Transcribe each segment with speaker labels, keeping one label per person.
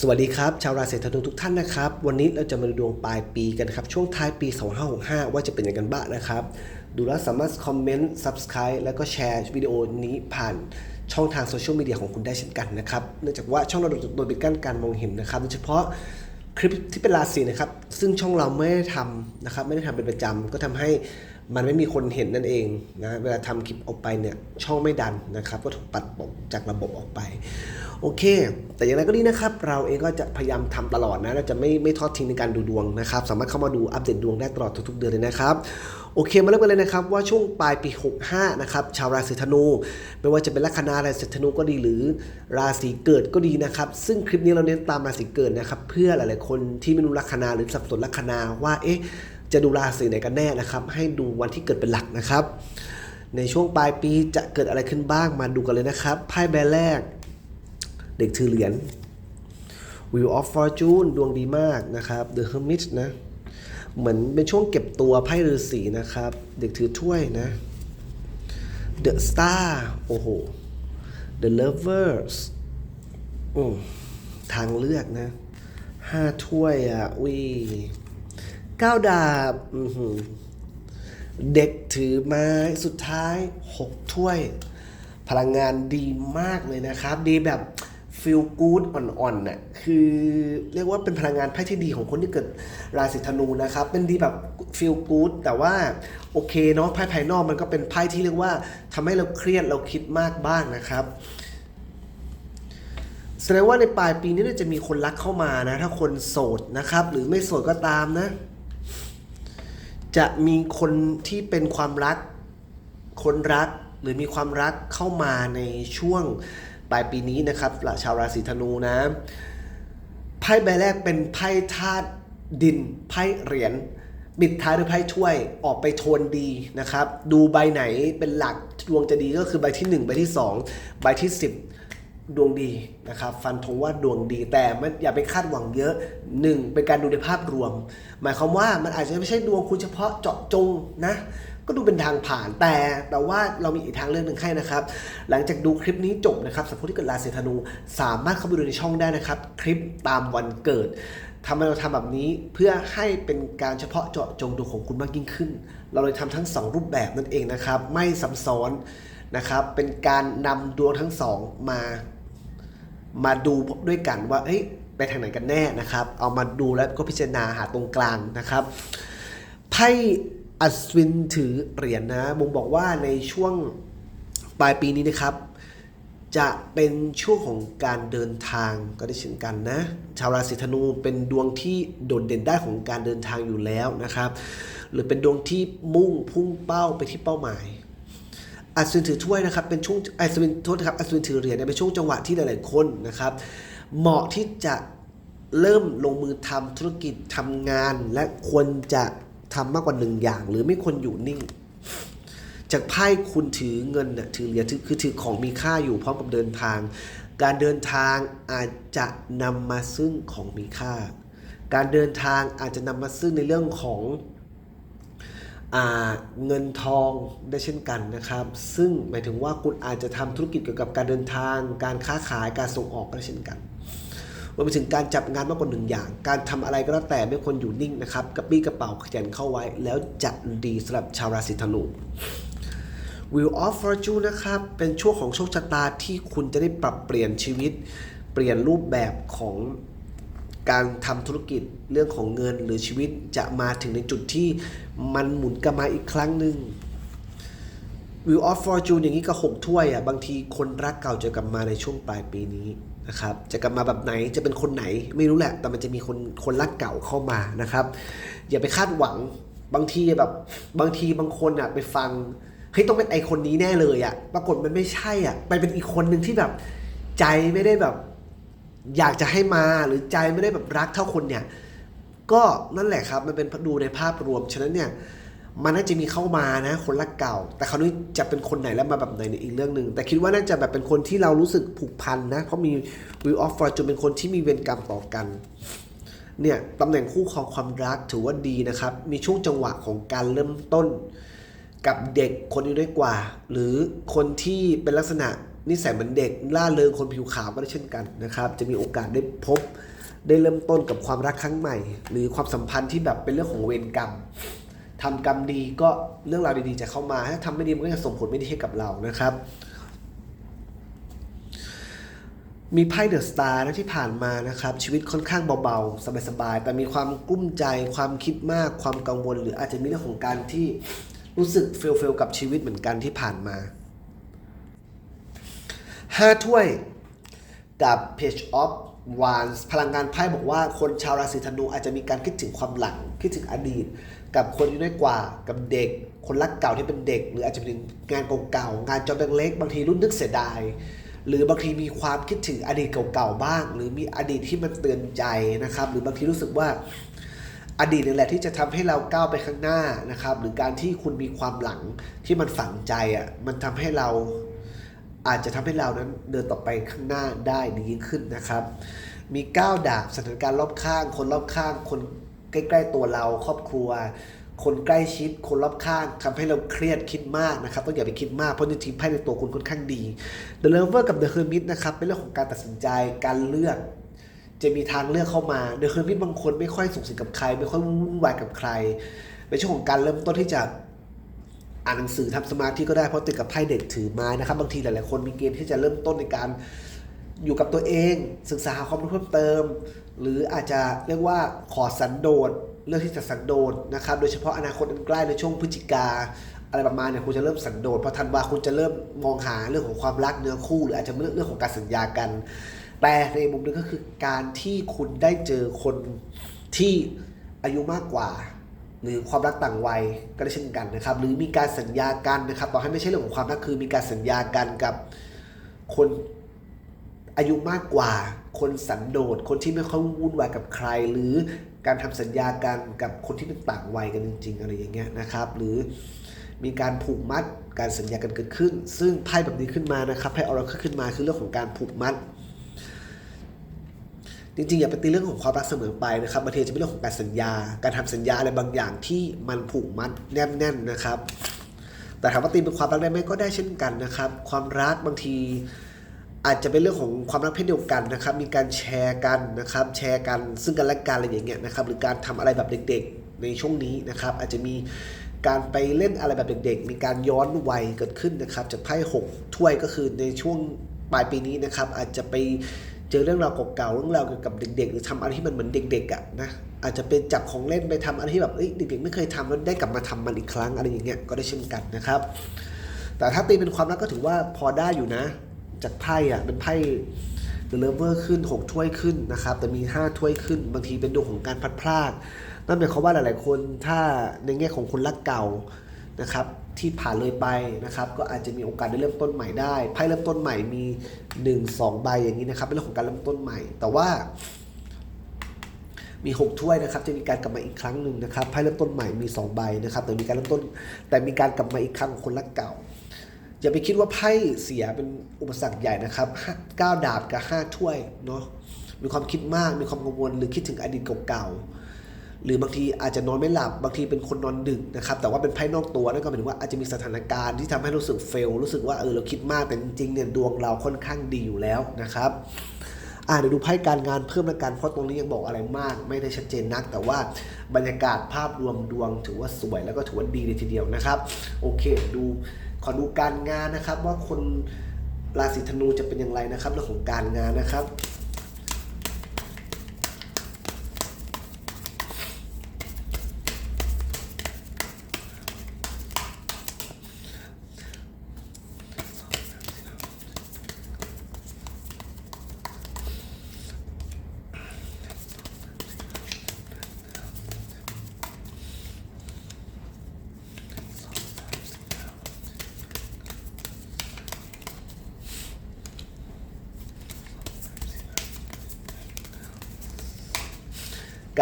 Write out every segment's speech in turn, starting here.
Speaker 1: สวัสดีครับ ชาวราศีธนูทุกท่านนะครับ วันนี้เราจะมาดูดวงปลายปีกันครับ ช่วงท้ายปี 2565 ว่าจะเป็นยังไงกันบ้างนะครับ ดูแล้วสามารถคอมเมนต์ subscribe แล้วก็แชร์วิดีโอนี้ผ่านช่องทางโซเชียลมีเดียของคุณได้เช่นกันนะครับ เนื่องจากว่าช่องเราโดนปิดกั้นการมองเห็นนะครับโดยเฉพาะคลิปที่เป็นราศีนะครับ ซึ่งช่องเราไม่ได้ทำนะครับไม่ได้ทำเป็นประจำก็ทำให้ มันไม่มีคนเห็นนั่นเองนะเวลาทำคลิปออกไปเนี่ยช่องไม่ดันนะครับ ก็ถูกปัดตกจากระบบออกไป โอเค แต่อย่างไรก็ดีนะครับ เราเองก็จะพยายามทำตลอดนะเราจะไม่ไม่ทอดทิ้งในการดูดวงนะครับ สามารถเข้ามาดูอัปเดตดวงได้ตลอดทุกๆเดือนเลยนะครับโอเคมาเริ่มกันเลยนะครับว่าช่วงปลายปี 65 นะครับชาวราศีธนู ไม่ว่าจะเป็นลัคนาราศีธนูก็ดีหรือราศีเกิดก็ดีนะครับ ซึ่งคลิปนี้เราเน้นตามราศีเกิดนะครับ เพื่อหลายๆคนที่ไม่รู้ลัคนาหรือสับสนลัคนาว่าเอ๊ะ จะดูราศีไหนกันแน่นะครับ ให้ดูวันที่เกิดเป็นหลักนะครับ ในช่วงปลายปีจะเกิดอะไรขึ้นบ้างมาดูกันเลยนะครับไพ่ใบแรก เด็กถือเหรียญ Wheel of Fortune ดวงดีมากนะครับ The Hermit นะ เหมือนเป็นช่วงเก็บตัวไพ่ฤาษีนะครับ เด็กถือถ้วยนะ The Star โอ้โห The Lovers อทางเลือกนะห้าถ้วยอะวิเก้าดาบเด็กถือไม้สุดท้าย6ถ้วย พลังงานดีมากเลยนะครับ ดีแบบฟิลกู๊ดอ่อนๆน่ะคือเรียกว่าเป็นพลังงานไพ่ที่ดีของคนที่เกิดราศีธนูนะครับ เป็นดีแบบฟิลกู๊ดแต่ว่าโอเคเนาะไพ่ภายนอกมันก็เป็นไพ่ที่เรียกว่าทำให้เราเครียดเราคิดมากบ้างนะครับแสดงว่าในปลายปีนี้จะมีคนรักเข้ามานะ ถ้าคนโสดนะครับ หรือไม่โสดก็ตามนะ จะมีคนที่เป็นความรัก คนรักหรือมีความรักเข้ามาในช่วงปลายปีนี้นะครับชาวราศีธนูนะไพ่ใบแรกเป็นไพ่ธาตุดินไพ่เหรียญบิดท้ายด้วยไพ่ถ้วยออกไปโทนดีนะครับ ดูใบไหนเป็นหลักดวงจะดีก็คือใบที่ 1 ใบที่ 2 ใบที่ 10 ดวงดีนะครับฟันธงว่าดวงดีแต่ไม่อย่าไปคาดหวังเยอะหนึ่งเป็นการดูในภาพรวม หมายความว่ามันอาจจะไม่ใช่ดวงคุณเฉพาะเจาะจงนะก็ดูเป็นทางผ่านแต่แต่ว่าเรามีอีกทางเลือกหนึ่งให้นะครับ หลังจากดูคลิปนี้จบนะครับสำหรับผู้ที่เกิดราศีธนู สามารถเข้าไปดูในช่องได้นะครับ คลิปตามวันเกิดทำไมเราทำแบบนี้เพื่อให้เป็นการเฉพาะเจาะจงดวงของคุณมากยิ่งขึ้น เราเลยทำทั้ง 2 รูปแบบนั่นเองนะครับ ไม่ซับซ้อนนะครับ เป็นการนำดวงทั้งสองมา มาดูด้วยกันว่าเอ้ยไปทางไหนกันแน่นะครับ เอามาดูแล้วก็พิจารณาหาตรงกลางนะครับไพ่อัศวินถือเหรียญนะบงบอกว่าในช่วงปลายปีนี้นะครับ จะเป็นช่วงของการเดินทางก็ได้เช่นกันนะ ชาวราศีธนูเป็นดวงที่โดดเด่นได้ของการเดินทางอยู่แล้วนะครับ หรือเป็นดวงที่มุ่งพุ่งเป้าไปที่เป้าหมาย อัศวินถือถ้วยนะครับเป็นช่วงอัศวินโทษนะครับอัศวินถือเหรียญเนี่ยเป็นช่วงจังหวะที่หลาย ๆ คนนะครับ เหมาะที่จะเริ่มลงมือทำธุรกิจทำงาน และควรจะทำมากกว่าหนึ่งอย่าง หรือไม่ควรอยู่นิ่ง จากไพ่คุณถือเงินน่ะถือเหรียญคือถือของมีค่าอยู่พร้อมกับเดินทาง การเดินทางอาจจะนำมาซึ่งของมีค่า การเดินทางอาจจะนำมาซึ่งในเรื่องของ เงินทองได้เช่นกันนะครับ ซึ่งหมายถึงว่าคุณอาจจะทำธุรกิจเกี่ยวกับการเดินทาง การค้าขายการส่งออกก็ได้เช่นกันรวมไปถึงการจับงานมากกว่าหนึ่งอย่าง การทำอะไรก็แล้วแต่ไม่ควรอยู่นิ่งนะครับกระปี้กระเป๋าขยันเข้าไว้ แล้วจะดีสำหรับชาวราศีธนู Wheel of Fortune นะครับ เป็นช่วงของโชคชะตาที่คุณจะได้ปรับเปลี่ยนชีวิต เปลี่ยนรูปแบบของ การทำธุรกิจเรื่องของเงินหรือชีวิตจะมาถึงในจุดที่มันหมุนกลับมาอีกครั้งหนึ่ง Wheel of Fortune อย่างนี้ก็หกถ้วยอะบางทีคนรักเก่าจะกลับมาในช่วงปลายปีนี้นะครับจะกลับมาแบบไหนจะเป็นคนไหนไม่รู้แหละ แต่มันจะมีคนคนรักเก่าเข้ามานะครับ อย่าไปคาดหวังบางทีแบบบางทีบางคนอะไปฟังเฮ้ยต้องเป็นไอคนนี้แน่เลยอะปรากฏมันไม่ใช่อะไปเป็นอีกคนหนึ่งที่แบบใจไม่ได้แบบ อยากจะให้มาหรือใจไม่ได้แบบรักเท่าคนเนี่ย ก็นั่นแหละครับมันเป็นดูในภาพรวมฉะนั้นเนี่ยมันน่าจะมีเข้ามานะคนรักเก่า แต่คราวนี้จะเป็นคนไหนแล้วมาแบบไหนในอีกเรื่องหนึ่งแต่คิดว่าน่าจะแบบเป็นคนที่เรารู้สึกผูกพันนะ เพราะมี Will of Fortune เป็นคนที่มีเวรกรรมต่อกันเนี่ยตำแหน่งคู่ครองความรักถือว่าดีนะครับ มีช่วงจังหวะของการเริ่มต้น กับเด็กคนอายุน้อยกว่า หรือคนที่เป็นลักษณะ นิสัยเหมือนเด็กล่าเริงคนผิวขาวก็ได้เช่นกันนะครับ จะมีโอกาสได้พบได้เริ่มต้นกับความรักครั้งใหม่ หรือความสัมพันธ์ที่แบบเป็นเรื่องของเวรกรรมทำกรรมดีก็เรื่องราวดีๆจะเข้ามาถ้าทำไม่ดีมันก็จะส่งผลไม่ดีให้กับเรานะครับ มีไพ่เดอะสตาร์นะที่ผ่านมานะครับ ชีวิตค่อนข้างเบาๆ สบายๆ แต่มีความกุ้มใจความคิดมาก ความกังวล หรืออาจจะมีเรื่องของการที่รู้สึกเฟลเฟลกับชีวิตเหมือนกันที่ผ่านมา ห้าถ้วยกับ Page of Wands พลังงานไพ่บอกว่าคนชาวราศีธนูอาจจะมีการคิดถึงความหลัง คิดถึงอดีต กับคนที่น้อยกว่ากับเด็ก คนรักเก่าที่เป็นเด็ก หรืออาจจะเป็นงานเก่าๆงานจอบเล็กๆบางทีรุ่นนึกเสียดายหรือบางทีมีความคิดถึงอดีตเก่าๆบ้าง หรือมีอดีตที่มันเตือนใจนะครับ หรือบางทีรู้สึกว่าอดีตนี่แหละที่จะทำให้เราก้าวไปข้างหน้านะครับ หรือการที่คุณมีความหลังที่มันฝังใจอะมันทำให้เรา อาจจะทำให้เรานั้นเดินต่อไปข้างหน้าได้ดียิ่งขึ้นนะครับ มีก้าวดาบสถานการณ์รอบข้าง คนรอบข้าง คนใกล้ ๆ ตัวเราครอบครัว คนใกล้ชิด คนรอบข้างทำให้เราเครียดคิดมากนะครับต้องอย่าไปคิดมากเพราะจริงๆไพ่ในตัวคุณค่อนข้างดี The Lover กับ The Hermit นะครับเป็นเรื่องของการตัดสินใจการเลือกจะมีทางเลือกเข้ามาโดยคือมิตบางคนไม่ค่อยสุขสิงกับใคร ไม่ค่อยวุ่นวายกับใครเป็นช่วงของการเริ่มต้นที่จะ อ่านหนังสือทำสมาธิก็ได้เพราะติดกับไพ่เด็กถือไม้นะครับ บางทีหลายๆคนมีเกณฑ์ที่จะเริ่มต้นในการอยู่กับตัวเอง ศึกษาหาความรู้เพิ่มเติม หรืออาจจะเรียกว่าขอสันโดษเรื่องที่จะสันโดษนะครับ โดยเฉพาะอนาคตอันใกล้ในช่วงพฤศจิกาอะไรประมาณเนี่ยคุณจะเริ่มสันโดษพอธันวาคุณจะเริ่มมองหาเรื่องของความรักเนื้อคู่ หรืออาจจะเรื่องเรื่องของการสัญญากัน แต่ในมุมหนึงก็คือการที่คุณได้เจอคนที่อายุมากกว่า หรือความรักต่างวัยก็ได้เช่นกันนะครับ หรือมีการสัญญากันนะครับต่อให้ไม่ใช่เรื่องของความรักคือมีการสัญญากันกับคนอายุมากกว่า คนสันโดษคนที่ไม่ค่อยวุ่นวายกับใคร หรือการทำสัญญากันกับคนที่เป็นต่างวัยกันจริง ๆ อะไรอย่างเงี้ยนะครับ หรือมีการผูกมัดการสัญญากันเกิดขึ้น ซึ่งไพ่แบบนี้ขึ้นมานะครับไพ่ออราเคิลขึ้นมาคือเรื่องของการผูกมัด จริงๆ อย่าไปตีเรื่องของความรักเสมอไปนะครับบางทีจะเป็นเรื่องของการสัญญา การทำสัญญาอะไรบางอย่างที่มันผูกมัดแนบแน่นนะครับ แต่ถามว่าตีเป็นความรักได้ไหมก็ได้เช่นกันนะครับ ความรักบางทีอาจจะเป็นเรื่องของความรักเพศเดียวกันนะครับ มีการแชร์กันนะครับ แชร์กันซึ่งกันและกันอะไรอย่างเงี้ยนะครับ หรือการทำอะไรแบบเด็กๆในช่วงนี้นะครับ อาจจะมีการไปเล่นอะไรแบบเด็กๆ มีการย้อนวัยเกิดขึ้นนะครับ จากไพ่หกถ้วยก็คือในช่วงปลายปีนี้นะครับ อาจจะไป เจอเรื่องราวเก่าๆเรื่องราวเกี่ยวกับเด็ก ๆ หรือทำอะไรที่มันเหมือนเด็กๆอะนะอาจจะเป็นจับของเล่นไปทำอะไรที่แบบเด็กๆไม่เคยทำแล้วได้กลับมาทำมันอีกครั้งอะไรอย่างเงี้ยก็ได้เช่นกันนะครับ แต่ถ้าตีเป็นความรักก็ถือว่าพอได้อยู่นะ จากไพ่อะเป็นไพ่เดลเวอร์ขึ้น 6 ถ้วยขึ้นนะครับ แต่มี 5 ถ้วยขึ้น บางทีเป็นดวงของการพัดพลากนั่นหมายความว่าหลาย ๆ คนถ้าในแง่ของคนรักเก่านะครับ ที่ผ่านเลยไปนะครับ ก็อาจจะมีโอกาสได้เริ่มต้นใหม่ได้ไพ่เริ่มต้นใหม่มี 1 2 ใบอย่างนี้นะครับเป็นเรื่องของการเริ่มต้นใหม่ แต่ว่า มี 6 ถ้วยนะครับ จะมีการกลับมาอีกครั้งหนึ่งนะครับไพ่เริ่มต้นใหม่มี 2 ใบนะครับแต่มีการเริ่มต้น แต่มีการกลับมาอีกครั้งของคนรักเก่าอย่าไปคิดว่าไพ่เสียเป็นอุปสรรคใหญ่นะครับห้าเก้าดาบกับห้าถ้วยเนาะมีความคิดมากมีความกังวลหรือคิดถึงอดีตเก่าๆ หรือบางทีอาจจะนอนไม่หลับบางทีเป็นคนนอนดึกนะครับแต่ว่าเป็นไพ่นอกตัวนั่นก็หมายถึงว่าอาจจะมีสถานการณ์ที่ทำให้รู้สึกเฟลรู้สึกว่าเออเราคิดมากแต่จริงๆเนี่ยดวงเราค่อนข้างดีอยู่แล้วนะครับอ่าเดี๋ยวดูไพ่การงานเพิ่มละกันเพราะตรงนี้ยังบอกอะไรมาก ไม่ได้ชัดเจนนัก แต่ว่าบรรยากาศภาพรวมดวงถือว่าสวยแล้วก็ถือว่าดีเลยทีเดียวนะครับ โอเค ดูขอดูการงานนะครับ ว่าคนราศีธนูจะเป็นอย่างไรนะครับเรื่องของการงานนะครับ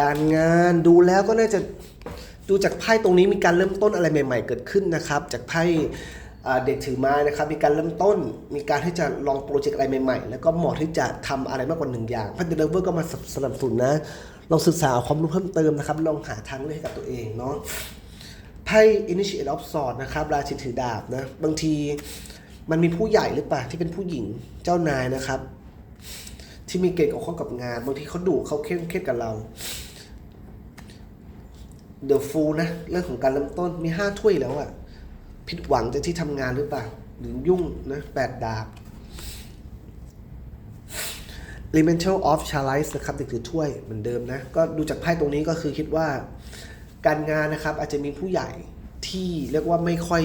Speaker 1: การงานดูแล้วก็น่าจะดูจากไพ่ตรงนี้มีการเริ่มต้นอะไรใหม่ ๆ เกิดขึ้นนะครับ จากไพ่เด็กถือไม้นะครับ มีการเริ่มต้น มีการที่จะลองโปรเจกต์อะไรใหม่ ๆ แล้วก็เหมาะที่จะทำอะไรมากกว่าหนึ่งอย่างพันเดลเวอร์ก็มาสนับสนุนนะ ลองศึกษาความรู้เพิ่มเติมนะครับ ลองหาทางเลือกให้กับตัวเองเนาะ ไพ่ initiate of sword นะครับ ราชินีถือดาบนะ บางทีมันมีผู้ใหญ่หรือเปล่าที่เป็นผู้หญิงเจ้านายนะครับ ที่มีเกณฑ์เกี่ยวข้องกับงาน บางทีเขาดุเขาเข้มเครียดกับเรา เดอะฟูลนะ เรื่องของการเริ่มต้นมีห้าถ้วยแล้วอะผิดหวังจากที่ทำงานหรือเปล่า หรือยุ่งนะแปดดาบ l e m e n t a l of Chalice นะครับติดถือถ้วยเหมือนเดิมนะ ก็ดูจากไพ่ตรงนี้ก็คือคิดว่าการงานนะครับ อาจจะมีผู้ใหญ่ที่เรียกว่าไม่ค่อย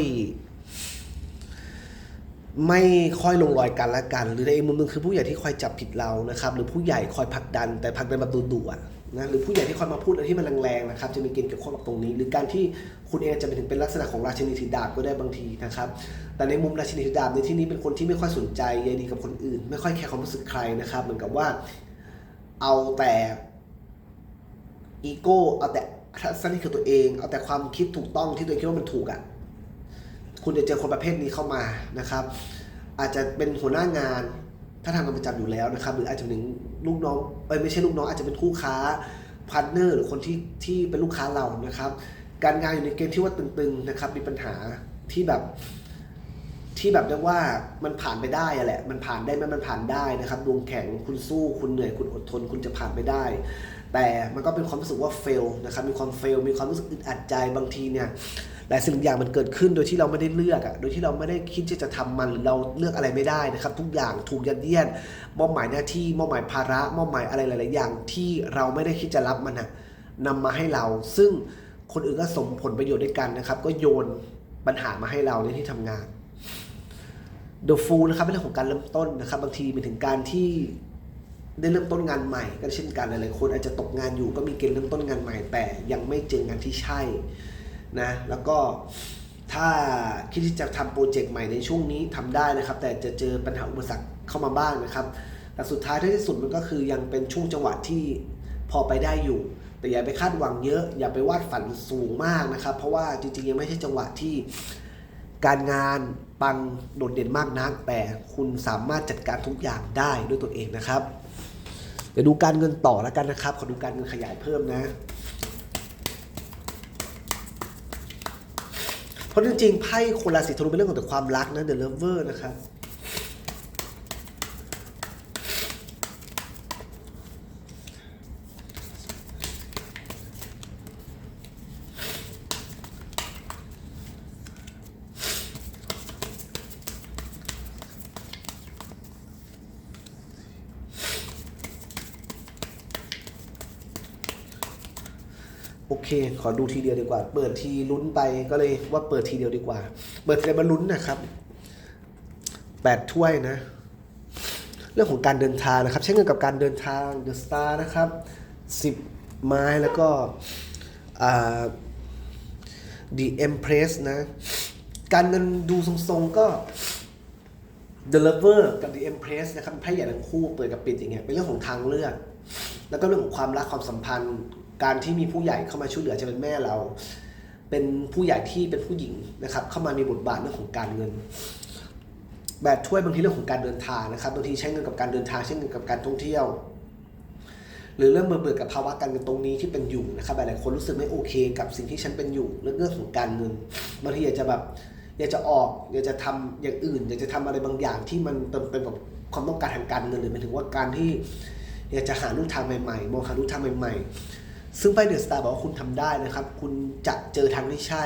Speaker 1: ไม่ค่อยลงรอยกันละกัน หรือในอีกมุมนึงคือผู้ใหญ่ที่คอยจับผิดเรานะครับ หรือผู้ใหญ่คอยผลักดันแต่ผลักดันแบบดุๆอะ นะหรือผู้ใหญ่ที่คอยมาพูดอะไรที่มันแรงๆนะครับจะมีเกณฑ์เกี่ยวข้องกับตรงนี้ หรือการที่คุณเองจะไปถึงเป็นลักษณะของราชินีถือดาบก็ได้บางทีนะครับแต่ในมุมราชินีถือดาบในที่นี้เป็นคนที่ไม่ค่อยสนใจใยดีกับคนอื่น ไม่ค่อยแคร์ความรู้สึกใครนะครับ เหมือนกับว่าเอาแต่อีโก้เอาแต่ทัศนคติขอตัวเองเอาแต่ความคิดถูกต้องที่ตัวเองคิดว่ามันถูกอะคุณจะเจอคนประเภทนี้เข้ามานะครับ อาจจะเป็นหัวหน้างานถ้าทำงานประจำอยู่แล้วนะครับ หรืออาจจะเป็น ลูกน้องเอ้ยไม่ใช่ลูกน้องอาจจะเป็นคู่ค้าพาร์ทเนอร์หรือคนที่ที่เป็นลูกค้าเรานะครับ การงานอยู่ในเกณฑ์ที่ว่าตึงๆนะครับมีปัญหาที่แบบ ที่แบบเรียกว่ามันผ่านไปได้อะแหละ มันผ่านได้ไหมมันผ่านได้นะครับดวงแข็งคุณสู้คุณเหนื่อยคุณอดทน คุณจะผ่านไปได้ แต่มันก็เป็นความรู้สึกว่าเฟลนะครับมีความเฟลมีความรู้สึกอึดอัดใจบางทีเนี่ยหลายสิ่งอย่างมันเกิดขึ้นโดยที่เราไม่ได้เลือกอะโดยที่เราไม่ได้คิดที่จะทำมันหรือเราเลือกอะไรไม่ได้นะครับ ทุกอย่างถูกยัดเยียดมอบหมายหน้าที่มอบหมายภาระมอบหมายอะไรหลาย ๆ อย่างที่เราไม่ได้คิดจะรับมันอะนำมาให้เรา ซึ่งคนอื่นก็สมผลประโยชน์ด้วยกันนะครับ ก็โยนปัญหามาให้เราในที่ทำงาน The Fool นะครับเป็นเรื่องของการเริ่มต้นนะครับ บางทีมีถึงการที่ได้เริ่มต้นงานใหม่ก็เช่นกันหลายๆคนอาจจะตกงานอยู่ก็มีเกณฑ์เริ่มต้นงานใหม่ แต่ยังไม่เจองานที่ใช่นะแล้วก็ถ้าคิดที่จะทำโปรเจกต์ใหม่ในช่วงนี้ทำได้นะครับ แต่จะเจอปัญหาอุปสรรคเข้ามาบ้างนะครับ แต่สุดท้ายท้ายที่สุดมันก็คือยังเป็นช่วงจังหวะที่พอไปได้อยู่ แต่อย่าไปคาดหวังเยอะ อย่าไปวาดฝันสูงมากนะครับ เพราะว่าจริงๆยังไม่ใช่จังหวะที่การงาน ปังโดดเด่นมากนัก แต่คุณสามารถจัดการทุกอย่างได้ด้วยตัวเองนะครับ เดี๋ยวดูการเงินต่อแล้วกันนะครับ ขอดูการเงินขยายเพิ่มนะ เพราะจริงๆไพ่คนราศีธนูเป็นเรื่องของแต่ความรักนะเดอะเลเวอร์นะครับ เค ขอดูทีเดียวดีกว่า เปิดทีลุ้นไปก็เลยว่าเปิดทีเดียวดีกว่า เปิดทีเดียวมาลุ้นนะครับแปดถ้วยนะ เรื่องของการเดินทางนะครับ ใช้เงินกับการเดินทาง The Star นะครับสิบไม้แล้วก็ The Empress นะ การเงินดูทรงๆก็ The Lover กับ The Empress นะครับไพ่ใหญ่ทั้งคู่เปิดกับปิดอย่างเงี้ยเป็นเรื่องของทางเลือก แล้วก็เรื่องของความรักความสัมพันธ์ การที่มีผู้ใหญ่เข้ามาช่วยเหลือจะเป็นแม่เรา เป็นผู้ใหญ่ที่เป็นผู้หญิงนะครับ เข้ามามีบทบาทเรื่องของการเงิน แบบถ้วยบางทีเรื่องของการเดินทางนะครับบางทีใช้เงินกับการเดินทางใช้เงินกับการท่องเที่ยว หรือเริ่มเบื่อกับภาวะการเงินตรงนี้ที่เป็นอยู่นะครับหลายๆคนรู้สึกไม่โอเค กับสิ่งที่ฉันเป็นอยู่เรื่องเรื่องของการเงินบางทีอยากจะแบบอยากจะออกอยากจะทำอย่างอื่น อยากจะทำอะไรบางอย่างที่มันเติมเต็มกับความต้องการทางการเงินหรือหมายถึงว่าการที่อยากจะหาลู่ทางใหม่ๆ มองหาลู่ทางใหม่ ๆ ซึ่งไพ่เดอะสตาร์บอกว่าคุณทำได้นะครับ คุณจะเจอทางที่ใช่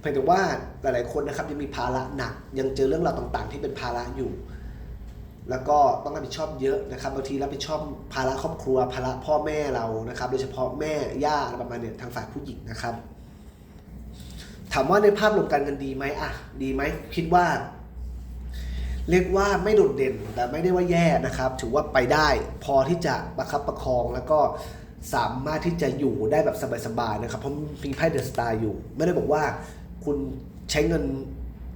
Speaker 1: เพียงแต่ว่าหลายๆคนนะครับยังมีภาระหนัก ยังเจอเรื่องราวต่างๆ ที่เป็นภาระอยู่ แล้วก็ต้องรับผิดชอบเยอะนะครับบางทีรับผิดชอบภาระครอบครัว ภาระพ่อแม่เรานะครับ โดยเฉพาะแม่ย่าอะไรประมาณเนี้ยทางฝ่ายผู้หญิงนะครับ ถามว่าในภาพรวมการเงินดีไหมอะ ดีไหมคิดว่า เรียกว่าไม่โดดเด่นแต่ไม่ได้ว่าแย่นะครับ ถือว่าไปได้ พอที่จะประคับประคองแล้วก็ สามารถที่จะอยู่ได้แบบสบายๆนะครับ เพราะมีไพ่เดอะสตาร์อยู่ ไม่ได้บอกว่าคุณใช้เงิน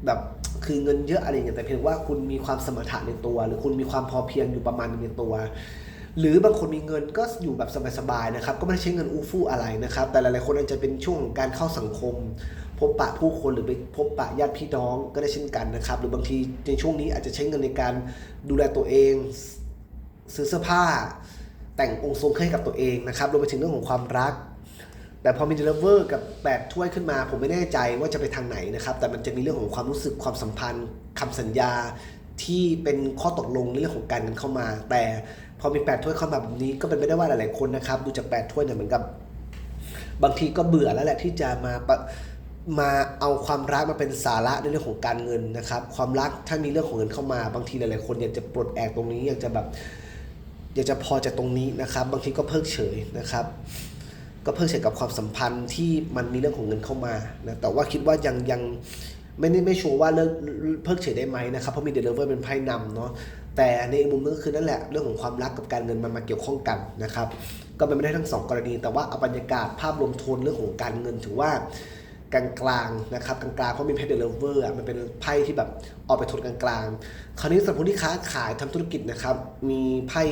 Speaker 1: แบบคือเงินเยอะอะไรอย่างเงี้ยแต่เพียงว่าคุณมีความสมรรถะในตัว หรือคุณมีความพอเพียงอยู่ประมาณนึงในตัว หรือบางคนมีเงินก็อยู่แบบสบายๆนะครับ ก็ไม่ได้ใช้เงินอู้ฟู่อะไรนะครับ แต่หลายๆคนอาจจะเป็นช่วงของการเข้าสังคม พบปะผู้คนหรือไปพบปะญาติพี่น้องก็ได้เช่นกันนะครับ หรือบางทีในช่วงนี้อาจจะใช้เงินในการดูแลตัวเอง ซื้อเสื้อผ้า แต่งองค์ทรงให้กับตัวเองนะครับรวมไปถึงเรื่องของความรัก แต่พอมีเดลเวอร์กับแปดถ้วยขึ้นมา ผมไม่แน่ใจว่าจะไปทางไหนนะครับ แต่มันจะมีเรื่องของความรู้สึกความสัมพันธ์คำสัญญาที่เป็นข้อตกลงในเรื่องของการเงินเข้ามา แต่พอมีแปดถ้วยเข้ามาแบบนี้ก็เป็นไปได้ว่าหลาย ๆ คนนะครับ ดูจากแปดถ้วยเนี่ยเหมือนกับบางทีก็เบื่อแล้วแหละที่จะมามาเอาความรักมาเป็นสาระในเรื่องของการเงินนะครับ ความรักถ้ามีเรื่องของเงินเข้ามา บางทีหลาย ๆ คนอยากจะปลดแอกตรงนี้อยากจะแบบ อยากจะพอจากตรงนี้นะครับ บางทีก็เพิกเฉยนะครับ ก็เพิกเฉยกับความสัมพันธ์ที่มันมีเรื่องของเงินเข้ามานะแต่ว่าคิดว่ายังยังไม่ได้ไม่ชัวร์ว่าเลิกเพิกเฉยได้ไหมนะครับเพราะมีเดลิเวอร์เป็นไพ่นำเนาะแต่ในอีกมุมนึงก็คือนั่นแหละเรื่องของความรักกับการเงินมันมาเกี่ยวข้องกันนะครับ ก็เป็นไม่ได้ทั้งสองกรณี แต่ว่าเอาบรรยากาศภาพรวมโทนเรื่องของการเงินถือว่า กลางๆนะครับกลางๆเพราะมีไพ่เดลเวอร์มันเป็นไพ่ที่แบบออกไปโทนกลางๆ คราวนี้สำหรับคนที่ค้าขายทำธุรกิจนะครับ มีไพ่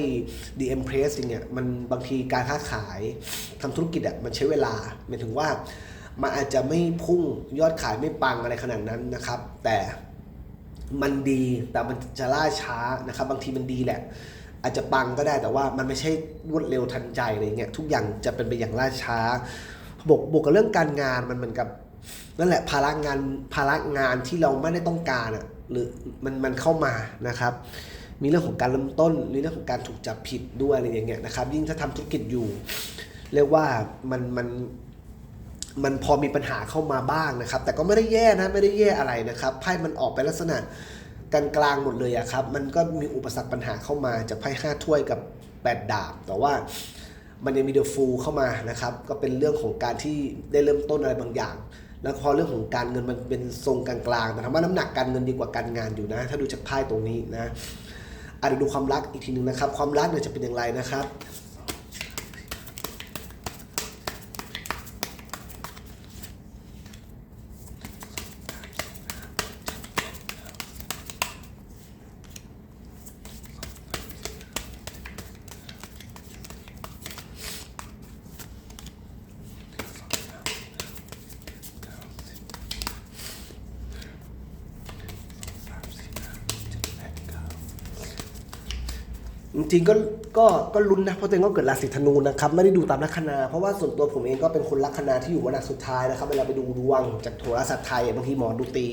Speaker 1: The Empress เนี่ยมันบางทีการค้าขายทำธุรกิจอะมันใช้เวลาหมายถึงว่ามันอาจจะไม่พุ่งยอดขายไม่ปังอะไรขนาดนั้นนะครับ แต่มันดีแต่มันจะล่าช้านะครับ บางทีมันดีแหละ อาจจะปังก็ได้แต่ว่ามันไม่ใช่รวดเร็วทันใจอะไรเงี้ยทุกอย่างจะเป็นไปอย่างล่าช้าบวกบวกกับเรื่องการงานมันเหมือนกับ นั่นแหละภาระงานภาระงานที่เราไม่ได้ต้องการอะหรือมันมันเข้ามานะครับ มีเรื่องของการเริ่มต้นมีเรื่องของการถูกจับผิดด้วยอะไรอย่างเงี้ยนะครับ ยิ่งถ้าทำธุรกิจอยู่ เรียกว่ามันมันมันพอมีปัญหาเข้ามาบ้างนะครับ แต่ก็ไม่ได้แย่นะไม่ได้แย่อะไรนะครับไพ่มันออกไปลักษณะกลางกลางๆหมดเลยอะครับมันก็มีอุปสรรคปัญหาเข้ามาจากไพ่ห้าถ้วยกับแปดดาบ แต่ว่ามันยังมีเดอะฟูลเข้ามานะครับ ก็เป็นเรื่องของการที่ได้เริ่มต้นอะไรบางอย่าง แล้วพอเรื่องของการเงินมันเป็นทรงกลางๆแต่ถามว่าน้ำหนักการเงินดีกว่าการงานอยู่นะ ถ้าดูจากไพ่ตรงนี้นะอาจจะดูความรักอีกทีหนึ่งนะครับ ความรักเนี่ยจะเป็นอย่างไรนะครับ จริงๆก็ก็ก็ลุ้นนะเพราะตัวเองก็เกิดราศีธนูนะครับไม่ได้ดูตามลัคนาเพราะว่าส่วนตัวผมเองก็เป็นคนลัคนาที่อยู่วันสุดท้ายนะครับเวลาไปดูดวงจากโหราศาสตร์ไทยบางทีหมอดูตี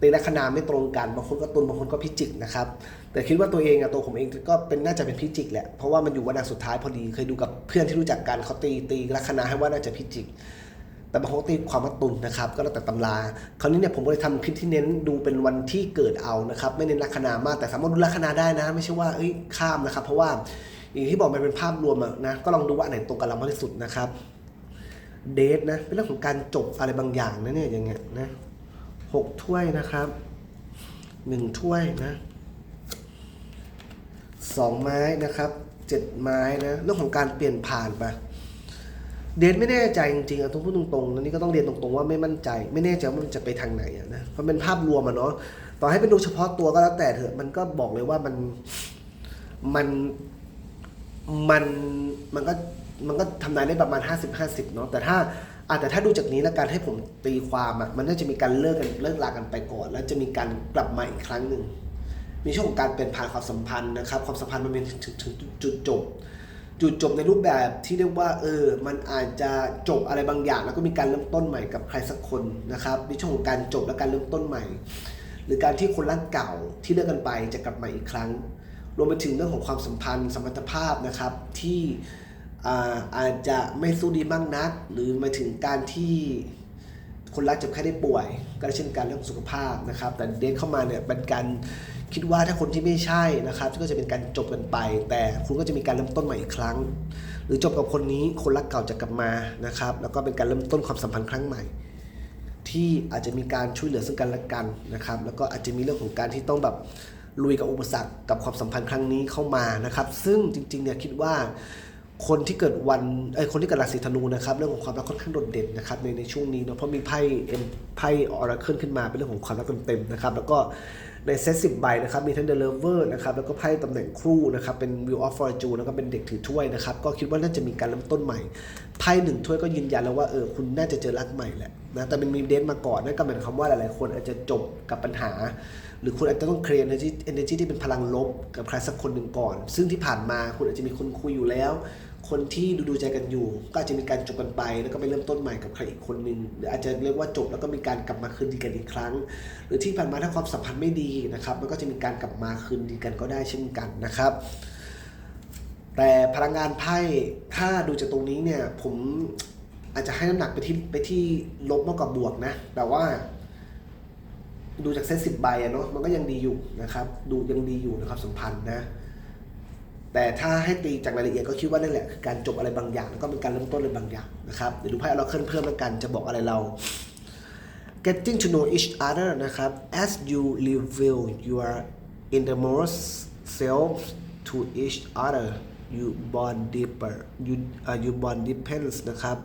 Speaker 1: ตีลัคนาไม่ตรงกันบางคนก็ตุลบางคนก็พิจิกนะครับแต่คิดว่าตัวเองอะตัวผมเองก็เป็นน่าจะเป็นพิจิกแหละเพราะว่ามันอยู่วันสุดท้ายพอดีเคยดูกับเพื่อนที่รู้จักกันเขาตีตีลัคนาให้ว่าน่าจะพิจิก แต่บางคนตีความว่าตุลนะครับ ก็แล้วแต่ตำราคราวนี้เนี่ยผมก็เลยทำคลิปที่เน้นดูเป็นวันที่เกิดเอานะครับ ไม่เน้นลัคนามากแต่สามารถดูลัคนาได้นะ ไม่ใช่ว่าเอ้ยข้ามนะครับ เพราะว่าอย่างที่บอกมันเป็นภาพรวมอะนะก็ลองดูว่าอันไหนตรงกับเรามากที่สุดนะครับเดทนะเป็นเรื่องของการจบอะไรบางอย่างนะเนี่ยอย่างเงี้ยนะหกถ้วยนะครับหนึ่งถ้วยนะสองไม้นะครับเจ็ดไม้นะเรื่องของการเปลี่ยนผ่านไป เดนไม่แน่ใจจริงๆอะต้องพูดตรงๆนะนี่ก็ต้องเรียนตรงๆว่าไม่มั่นใจ ไม่แน่ใจว่ามันจะไปทางไหนอะนะเพราะเป็นภาพรวมอะเนาะต่อให้เป็นดูเฉพาะตัวก็แล้วแต่เถอะมันก็บอกเลยว่ามันมันมันมันก็มันก็ทำนายได้ประมาณ 50 50เนาะแต่ถ้าอาจแต่ถ้าดูจากนี้แล้วการให้ผมตีความอะมันน่าจะมีการเลิกกันเลิกลากันไปก่อน แล้วจะมีการกลับมาอีกครั้งหนึ่งมีช่วงของการเปลี่ยนผ่านความสัมพันธ์นะครับ ความสัมพันธ์มันเป็นถึงจุดจบ จุดจบในรูปแบบที่เรียกว่าเออ มันอาจจะจบอะไรบางอย่าง แล้วก็มีการเริ่มต้นใหม่กับใครสักคนนะครับในช่วงของการจบและการเริ่มต้นใหม่ หรือการที่คนรักเก่าที่เลิกกันไปจะกลับมาอีกครั้ง รวมไปถึงเรื่องของความสัมพันธ์สมรรถภาพนะครับที่อาอาจจะไม่สู้ดีมากนัก หรือมาถึงการที่คนรักเจ็บแค่ได้ป่วย ก็เช่นการเรื่องสุขภาพนะครับ แต่เดทเข้ามาเนี่ยเป็นการ คิดว่าถ้าคนที่ไม่ใช่นะครับก็จะเป็นการจบกันไป แต่คุณก็จะมีการเริ่มต้นใหม่อีกครั้ง หรือจบกับคนนี้คนรักเก่าจะกลับมานะครับ แล้วก็เป็นการเริ่มต้นความสัมพันธ์ครั้งใหม่ ที่อาจจะมีการช่วยเหลือซึ่งกันและกันนะครับ แล้วก็อาจจะมีเรื่องของการที่ต้องแบบลุยกับอุปสรรคกับความสัมพันธ์ครั้งนี้เข้ามานะครับ ซึ่งจริงๆเนี่ยคิดว่า คนที่เกิดวันไอ้คนที่เกิดราศีธนูนะครับเรื่องของความรักค่อนข้างโดดเด่นนะครับในในช่วงนี้เนาะเพราะมีไพ่เอ็มไพ่ออราเคิลขึ้นมาเป็นเรื่องของความรักเต็มๆนะครับแล้วก็ในเซตสิบใบนะครับมีทั้งเดลเวอร์นะครับแล้วก็ไพ่ตำแหน่งครูนะครับเป็นวิวออฟฟอร์จูแล้วก็เป็นเด็กถือถ้วยนะครับก็คิดว่าน่าจะมีการเริ่มต้นใหม่ไพ่หนึ่งถ้วยก็ยืนยันแล้วว่าเออคุณน่าจะเจอรักใหม่แหละนะแต่เมันมีเดทมาก่อนนั่นก็หมายความว่าหลายๆ คนอาจจะจบกับปัญหา หรือคุณอาจจะต้องเคลียร์ energy energy ที่เป็นพลังลบกับใครสักคนหนึ่งก่อน ซึ่งที่ผ่านมาคุณอาจจะมีคนคุยอยู่แล้ว คนที่ดูดูใจกันอยู่ ก็อาจจะมีการจบกันไป แล้วก็ไปเริ่มต้นใหม่กับใครอีกคนหนึ่งหรืออาจจะเรียกว่าจบแล้วก็มีการกลับมาคืนดีกันอีกครั้ง หรือที่ผ่านมาถ้าความสัมพันธ์ไม่ดีนะครับมันก็จะมีการกลับมาคืนดีกันก็ได้เช่นกันนะครับแต่พลังงานไพ่ถ้าดูจากตรงนี้เนี่ยผมอาจจะให้น้ำหนักไปที่ไปที่ลบมากกว่าบวกนะแต่ว่า ดูจากเซตสิบใบอะเนาะมันก็ยังดีอยู่นะครับ ดูยังดีอยู่นะครับสัมพันธ์นะ แต่ถ้าให้ตีจากรายละเอียดก็คิดว่านั่นแหละคือการจบอะไรบางอย่าง แล้วก็เป็นการเริ่มต้นอะไรบางอย่างนะครับเดี๋ยวดูไพ่เราเคลื่อนเพิ่มแล้วกันจะบอกอะไรเรา getting to know each other นะครับ as you reveal your innermost self to each other you bond deeper you uh, you bond depends นะครับ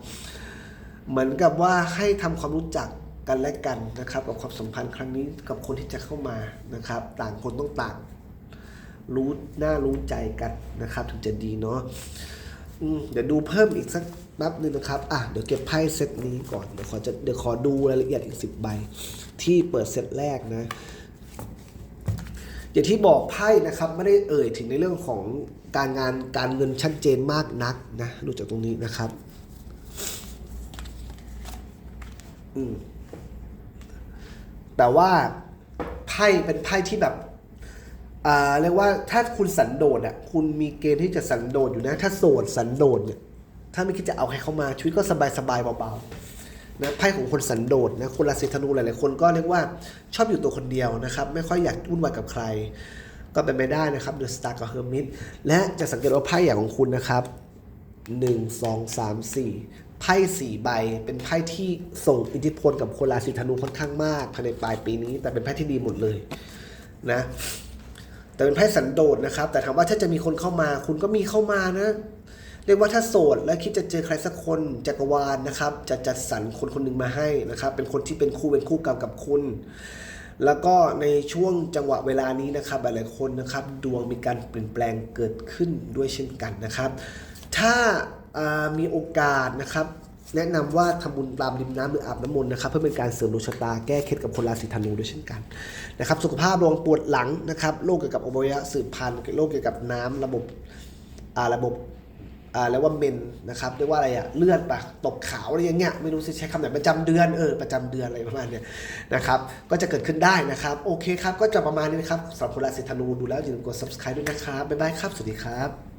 Speaker 1: เหมือนกับว่าให้ทำความรู้จัก กันและกันนะครับกับความสัมพันธ์ครั้งนี้กับคนที่จะเข้ามานะครับ ต่างคนต้องต่าง รู้หน้ารู้ใจกันนะครับ ถึงจะดีเนาะเดี๋ยวดูเพิ่มอีกสักแป๊บหนึงนะครับ อะ เดี๋ยวเก็บไพ่เซตนี้ก่อน เดี๋ยวขอจะเดี๋ยวขอดูรายละเอียดอีกสิบใบ ที่เปิดเซตแรกนะ อย่างที่บอกไพ่นะครับไม่ได้เอ่ยถึงในเรื่องของการงานการเงินชัดเจนมากนักนะ ดูจากตรงนี้นะครับ อืม แต่ว่าไพ่เป็นไพ่ที่แบบอ่าเรียกว่าถ้าคุณสันโดษอะคุณมีเกณฑ์ที่จะสันโดษอยู่นะ ถ้าโสดสันโดษเนี่ยถ้าไม่คิดจะเอาใครเข้ามาชีวิตก็สบายสบายๆเบาๆนะไพ่ของคนสันโดษนะคนราศีธนูหลายๆคนก็เรียกว่าชอบอยู่ตัวคนเดียวนะครับ ไม่ค่อยอยากวุ่นวายกับใคร ก็เป็นไปได้นะครับเดอะสตาร์กับเฮอร์มิตและจะสังเกตว่าไพ่อย่างของคุณนะครับหนึ่งสองสามสี่ ไพ่สี่ใบ เป็นไพ่ที่ส่งอิทธิพลกับคนราศีธนูค่อนข้างมากภายในปลายปีนี้ แต่เป็นไพ่ที่ดีหมดเลยนะแต่เป็นไพ่สันโดษนะครับ แต่ถามว่าถ้าจะมีคนเข้ามา คุณก็มีเข้ามานะเรียกว่าถ้าโสดและคิดจะเจอใครสักคนจักรวาลนะครับ จะจัดสรรคนคนหนึ่งมาให้นะครับ เป็นคนที่เป็นคู่เป็นคู่กรรมกับคุณ แล้วก็ในช่วงจังหวะเวลานี้นะครับ หลายๆคนนะครับ ดวงมีการเปลี่ยนแปลงเกิดขึ้นด้วยเช่นกันนะครับ ถ้าอ่า มีโอกาสนะครับ แนะนำว่าทำบุญตามริมน้ำหรืออาบน้ำมนต์นะครับ เพื่อเป็นการเสริมดวงชะตาแก้เคล็ดกับคนราศีธนูด้วยเช่นกันนะครับสุขภาพระวังปวดหลังนะครับโรคเกี่ยวกับอวัยวะสืบพันธุ์โรคเกี่ยวกับน้ำระบบอาระบบอ่าแล้วว่าเมนนะครับเรียกว่าอะไรอะเลือดปะตกขาวอะไรอย่างเงี้ยไม่รู้จะใช้คำไหนประจำเดือนเออประจำเดือนอะไรประมาณเนี้ยนะครับก็จะเกิดขึ้นได้นะครับ โอเคครับ ก็จะประมาณนี้นะครับสำหรับคนราศีธนูดูแล้วอย่าลืมกด subscribe ด้วยนะครับบ๊ายบายครับ สวัสดีครับ